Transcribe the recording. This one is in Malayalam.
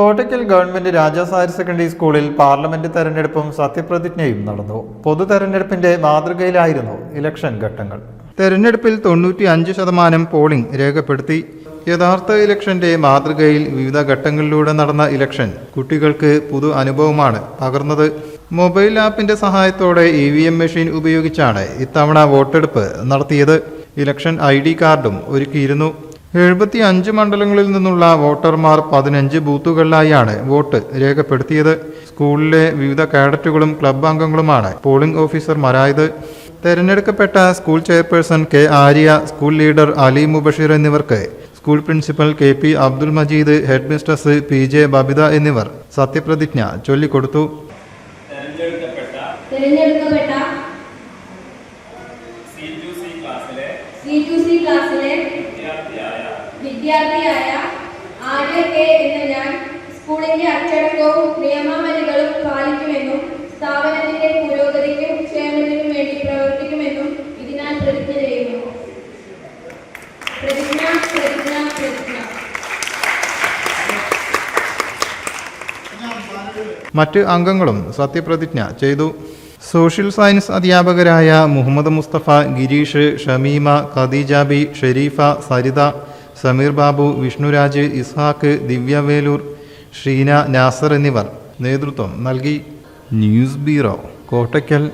Kottakkal government Rajas higher secondary സ്കൂളിൽ പാർലമെന്റ് തെരഞ്ഞെടുപ്പും സത്യപ്രതിജ്ഞയും നടന്നു. പൊതു തെരഞ്ഞെടുപ്പിന്റെ മാതൃകയിലായിരുന്നു ഇലക്ഷൻ ഘട്ടങ്ങൾ. തെരഞ്ഞെടുപ്പിൽ തൊണ്ണൂറ്റി അഞ്ച് ശതമാനം പോളിംഗ് രേഖപ്പെടുത്തി. യഥാർത്ഥ ഇലക്ഷന്റെ മാതൃകയിൽ വിവിധ ഘട്ടങ്ങളിലൂടെ നടന്ന ഇലക്ഷൻ കുട്ടികൾക്ക് പുതു അനുഭവമാണ് പകർന്നത്. മൊബൈൽ ആപ്പിന്റെ സഹായത്തോടെ ഇ വി എം മെഷീൻ ഉപയോഗിച്ചാണ് ഇത്തവണ വോട്ടെടുപ്പ് നടത്തിയത്. ഇലക്ഷൻ ഐ കാർഡും ഒരുക്കിയിരുന്നു. എഴുപത്തി അഞ്ച് മണ്ഡലങ്ങളിൽ നിന്നുള്ള വോട്ടർമാർ പതിനഞ്ച് ബൂത്തുകളിലായാണ് വോട്ട് രേഖപ്പെടുത്തിയത്. സ്കൂളിലെ വിവിധ കാഡറ്റുകളും ക്ലബ് അംഗങ്ങളുമാണ് പോളിംഗ് ഓഫീസർമാരായത്. തെരഞ്ഞെടുക്കപ്പെട്ട school chairperson K Arya school leader Ali Mubasheer എന്നിവർക്ക് school principal K P Abdul Majeed head mistress P J Babitha എന്നിവർ സത്യപ്രതിജ്ഞ ചൊല്ലിക്കൊടുത്തു. തെരഞ്ഞെടുക്കപ്പെട്ട വിദ്യാർത്ഥിയായ ആര്യ കെ എന്ന ഞാൻ സ്കൂളിന്റെ അച്ചടക്കവും നിയമാവലികളും പാലിക്കുമെന്നും സ്ഥാപനത്തിന്റെ പുരോഗതിക്കും ക്ഷേമത്തിനും വേണ്ടി പ്രവർത്തിക്കുമെന്നും ഇതിനാൽ പ്രതിജ്ഞ ചെയ്യുന്നു. പ്രതിജ്ഞ പ്രതിജ്ഞ പ്രതിജ്ഞ. മറ്റ് അംഗങ്ങളും സത്യപ്രതിജ്ഞ ചെയ്തു. സോഷ്യൽ സയൻസ് അധ്യാപകരായ മുഹമ്മദ് മുസ്തഫ ഗിരീഷ് ഷമീമ ഖദീജാബി ഷെരീഫ സരിത സമീർ ബാബു വിഷ്ണുരാജ് ഇസ്ഹാക്ക് ദിവ്യവേലൂർ ഷീന നാസർ എന്നിവർ നേതൃത്വം നൽകി. News bureau Kottakkal.